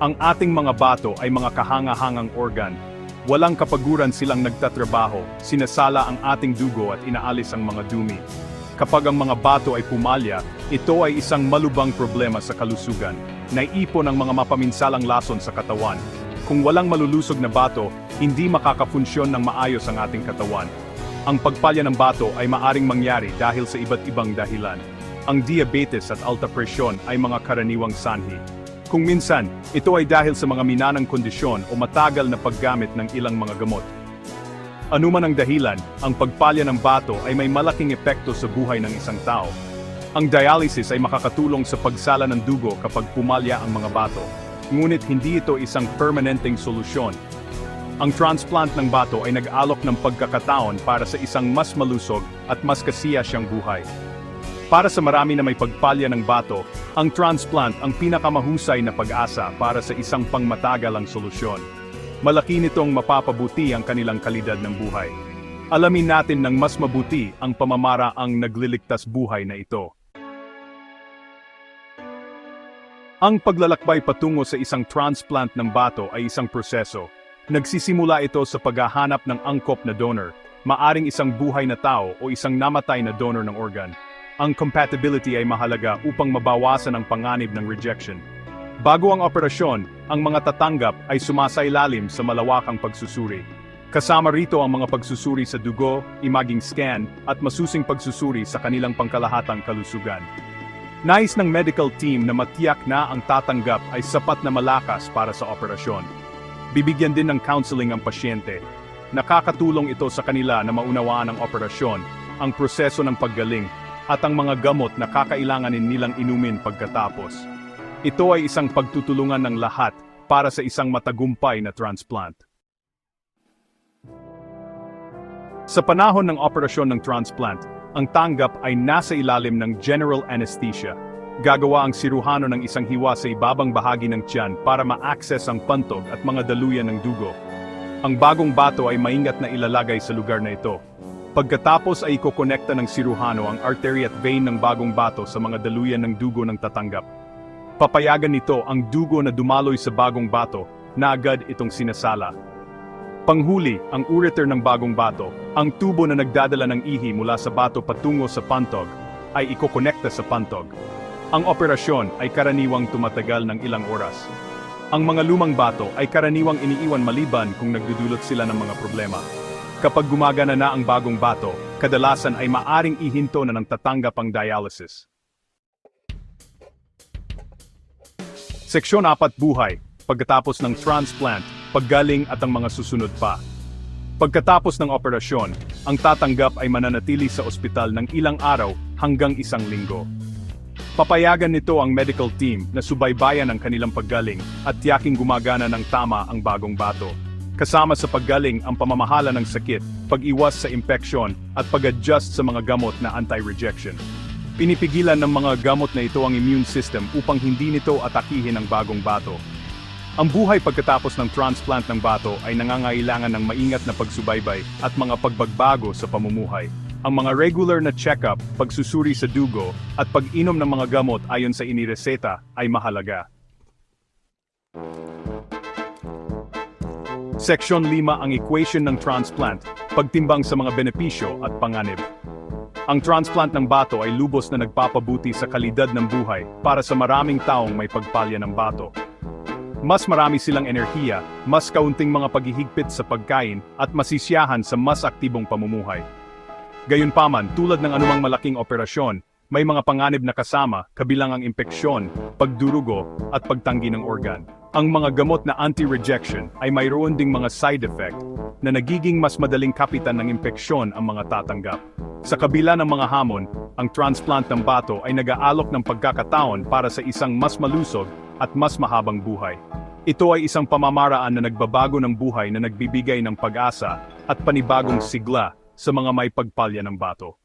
Ang ating mga bato ay mga kahanga-hangang organ. Walang kapaguran silang nagtatrabaho, sinasala ang ating dugo at inaalis ang mga dumi. Kapag ang mga bato ay pumalya, ito ay isang malubang problema sa kalusugan. Naiipon ang mga mapaminsalang lason sa katawan. Kung walang malulusog na bato, hindi makakafunsyon ng maayos ang ating katawan. Ang pagpalya ng bato ay maaring mangyari dahil sa iba't ibang dahilan. Ang diabetes at alta presyon ay mga karaniwang sanhi. Kung minsan, ito ay dahil sa mga minanang kondisyon o matagal na paggamit ng ilang mga gamot. Ano man ang dahilan, ang pagpalya ng bato ay may malaking epekto sa buhay ng isang tao. Ang dialysis ay makakatulong sa pagsala ng dugo kapag pumalya ang mga bato. Ngunit hindi ito isang permanenteng solusyon. Ang transplant ng bato ay nag-alok ng pagkakataon para sa isang mas malusog at mas kasiya siyang buhay. Para sa marami na may pagpalya ng bato, ang transplant ang pinakamahusay na pag-asa para sa isang pangmatagalang solusyon. Malaki nitong mapapabuti ang kanilang kalidad ng buhay. Alamin natin ng mas mabuti ang pamamara ang nagliligtas buhay na ito. Ang paglalakbay patungo sa isang transplant ng bato ay isang proseso. Nagsisimula ito sa paghahanap ng angkop na donor, maaring isang buhay na tao o isang namatay na donor ng organ. Ang compatibility ay mahalaga upang mabawasan ang panganib ng rejection. Bago ang operasyon, ang mga tatanggap ay sumasailalim sa malawakang pagsusuri. Kasama rito ang mga pagsusuri sa dugo, imaging scan, at masusing pagsusuri sa kanilang pangkalahatang kalusugan. Nais ng medical team na matiyak na ang tatanggap ay sapat na malakas para sa operasyon. Bibigyan din ng counseling ang pasyente. Nakakatulong ito sa kanila na maunawaan ang operasyon, ang proseso ng paggaling, at ang mga gamot na kakailanganin nilang inumin pagkatapos. Ito ay isang pagtutulungan ng lahat para sa isang matagumpay na transplant. Sa panahon ng operasyon ng transplant, ang tanggap ay nasa ilalim ng general anesthesia. Gagawa ang siruhano ng isang hiwa sa ibabang bahagi ng tiyan para ma-access ang pantog at mga daluyan ng dugo. Ang bagong bato ay maingat na ilalagay sa lugar na ito. Pagkatapos ay ikokonekta ng siruhano ang artery at vein ng bagong bato sa mga daluyan ng dugo ng tatanggap. Papayagan nito ang dugo na dumaloy sa bagong bato na agad itong sinasala. Panghuli, ang ureter ng bagong bato, ang tubo na nagdadala ng ihi mula sa bato patungo sa pantog, ay ikokonekta sa pantog. Ang operasyon ay karaniwang tumatagal ng ilang oras. Ang mga lumang bato ay karaniwang iniiwan maliban kung nagdudulot sila ng mga problema. Kapag gumagana na ang bagong bato, kadalasan ay maaring ihinto na ng tatanggap ang dialysis. Seksyon 4 Buhay, pagkatapos ng transplant, paggaling at ang mga susunod pa. Pagkatapos ng operasyon, ang tatanggap ay mananatili sa ospital ng ilang araw hanggang isang linggo. Papayagan nito ang medical team na subaybayan ang kanilang paggaling at tiyaking gumagana ng tama ang bagong bato. Kasama sa paggaling ang pamamahala ng sakit, pag-iwas sa impeksyon at pag-adjust sa mga gamot na anti-rejection. Pinipigilan ng mga gamot na ito ang immune system upang hindi nito atakihin ang bagong bato. Ang buhay pagkatapos ng transplant ng bato ay nangangailangan ng maingat na pagsubaybay at mga pagbabago sa pamumuhay. Ang mga regular na check-up, pagsusuri sa dugo, at pag-inom ng mga gamot ayon sa inireseta ay mahalaga. Seksyon 5 ang equation ng transplant, pagtimbang sa mga benepisyo at panganib. Ang transplant ng bato ay lubos na nagpapabuti sa kalidad ng buhay para sa maraming taong may pagpalya ng bato. Mas marami silang enerhiya, mas kaunting mga paghihigpit sa pagkain at masisiyahan sa mas aktibong pamumuhay. Gayunpaman, tulad ng anumang malaking operasyon, may mga panganib na kasama, kabilang ang impeksyon, pagdurugo, at pagtanggi ng organ. Ang mga gamot na anti-rejection ay mayroon ding mga side effect na nagiging mas madaling kapitan ng impeksyon ang mga tatanggap. Sa kabila ng mga hamon, ang transplant ng bato ay nag-aalok ng pagkakataon para sa isang mas malusog at mas mahabang buhay. Ito ay isang pamamaraan na nagbabago ng buhay na nagbibigay ng pag-asa at panibagong sigla sa mga may pagpalya ng bato.